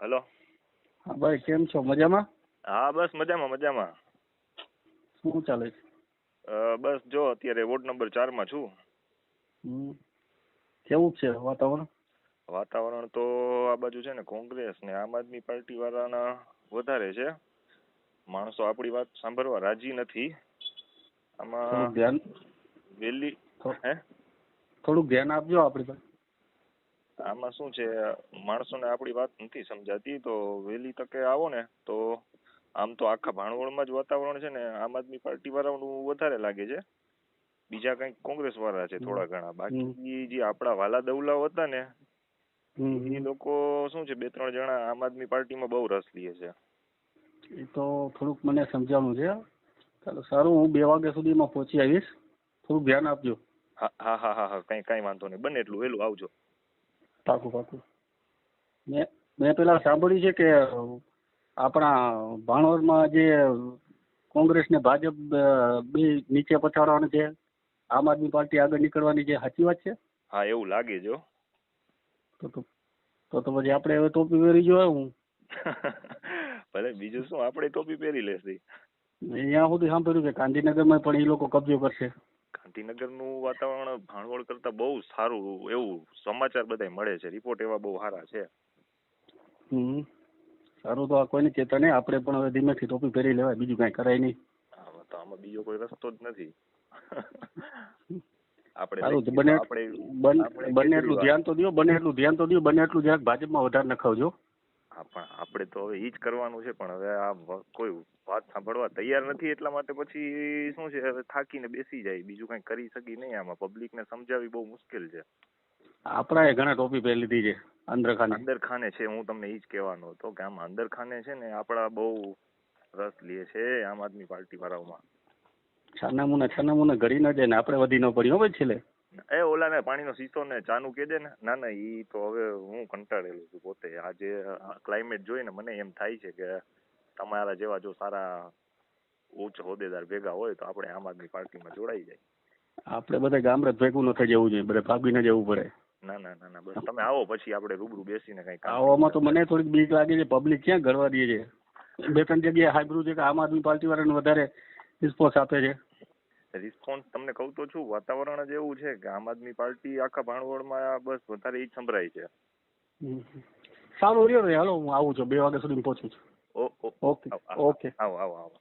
Hello. હા ભાઈ કેમ છો? મજામાં? હા બસ મજામાં મજામાં. શું ચાલે છે? બસ જો અત્યારે વોર્ડ નંબર ચારમાં છું કેવું છે વાતાવરણ? વાતાવરણ તો આ બાજુ છે ને કોંગ્રેસ ને આમ આદમી પાર્ટી વાળાના વધારે છે. માણસો આપણી વાત સાંભળવા રાજી નથી. આમાં ધ્યાન વેલી હે? થોડુંક ધ્યાન આપજો આપણી પાસે. આમાં શું છે માણસોને આપણી વાત નથી સમજાતી તો વહેલી તકે આવો ને તો આમ તો આખા ભાણવડમાં જ વાતાવરણ છે ને આમ આદમી પાર્ટી વાળાનું વધારે લાગે છે. બીજા કંઈક કોંગ્રેસ વાળા છે થોડા ઘણા. બાકી જે આપણા વાલા દવલાઓ હતા ને એ લોકો શું છે બે ત્રણ જણા આમ આદમી પાર્ટીમાં બહુ રસ લે છે. એ તો થોડુંક મને સમજાવવાનું છે. ચાલો સારું હું બે વાગ્યા સુધીમાં પહોંચી આવીશ. થોડુંક ધ્યાન આપજો. હા હા હા હા હા કઈ કઈ વાંધો નહીં. બને એટલું વહેલું આવજો. પાકું પાકું. મેં મેં પેલા સાંભળ્યું છે કે આપણા ભાણવડમાં જે કોંગ્રેસ ને ભાજપ બે નીચે પછાડવાનું છે આમ આદમી પાર્ટી આગળ નીકળવાની છે સાચી વાત છે? હા એવું લાગે જો તો તો તો તો પછી આપણે હવે ટોપી પહેરી જોઈએ હું ભલે બીજું શું આપણે ટોપી પહેરી લેશી. અહીંયા સુધી સાંભળ્યું કે ગાંધીનગરમાં પણ એ લોકો કબજો કરશે. ગાંધીનગરનું વાતાવરણ ભાણવડ કરતા બહુ સારું એવું સમાચાર બધાય મળે છે. રિપોર્ટ એવા બહુ સારા છે. હમ. સારું તો આ કોઈને ચેતા નહીં આપણે પણ હવે ધીમેથી ટોપી પહેરી લેવાય બીજું કાંઈ કરાય નહીં. આમાં તો આમાં બીજો કોઈ રસ્તો જ નથી. આપણે બને બને એટલું ધ્યાન તો દો બને એટલું ધ્યાન તો દો બને એટલું જરાક ભાજપમાં વધારે નખાવજો. હા પણ આપણે તો હવે ઈ જ કરવાનું છે પણ હવે આ કોઈ વાત સાંભળવા તૈયાર નથી એટલા માટે પછી શું છે હવે થાકીને બેસી જાય બીજું કઈ કરી શકી નહીં આમાં. પબ્લિકને સમજાવવી બહુ મુશ્કેલ છે. આપણાએ ઘણા ટોપી પહેરી લીધી છે અંદરખાને. અંદરખાને છે હું તમને ઈ જ કહેવાનો હતો કે આમાં અંદરખાને છે ને આપણા બહુ રસ લે છે આમ આદમી પાર્ટી વાળાઓમાં. છાનામુના છાનામુના ઘડી ન જાય ને આપણે વધી ન પડી હો ભાઈ છેલ્લે. એ ઓલાને પાણીનો સીસો ને ચાનું કે દે ને ના ના ઈ તો હવે હું કંટાળેલો છું પોતે. આજે ક્લાઇમેટ જોઈને મને એમ થાય છે કે તમારા જેવા જો સારા ઉચ્ચ હોદ્દેદાર ભેગા હોય તો આપણે આમ આદમી પાર્ટીમાં જોડાઈ જાય. આપણે બધા ગામડે ભેગું ન થઈ જવું જોઈએ બધા ભાગીને જવું પડે. ના ના ના ના બસ તમે આવો પછી આપણે રૂબરૂ બેસીને કઈ આવવામાં તો મને થોડીક બીક લાગે છે પબ્લિક ક્યાં ગરવા દે છે? બે ત્રણ જગ્યાએ હાઈબ્રુ છે કે આમ આદમી પાર્ટી વાળાને વધારે રિસ્પોન્સ આપે છે? રિસ્પોન્સ તમને કહું તો છું વાતાવરણ જ એવું છે કે આમ આદમી પાર્ટી આખા ભાણવડમાં બસ વધારે ઈ સંભળાય છે. સારું રહ્યો ને હાલો હું આવું છું બે વાગ્યા સુધી પહોંચું છું. Okay okay. આવો આવો આવો.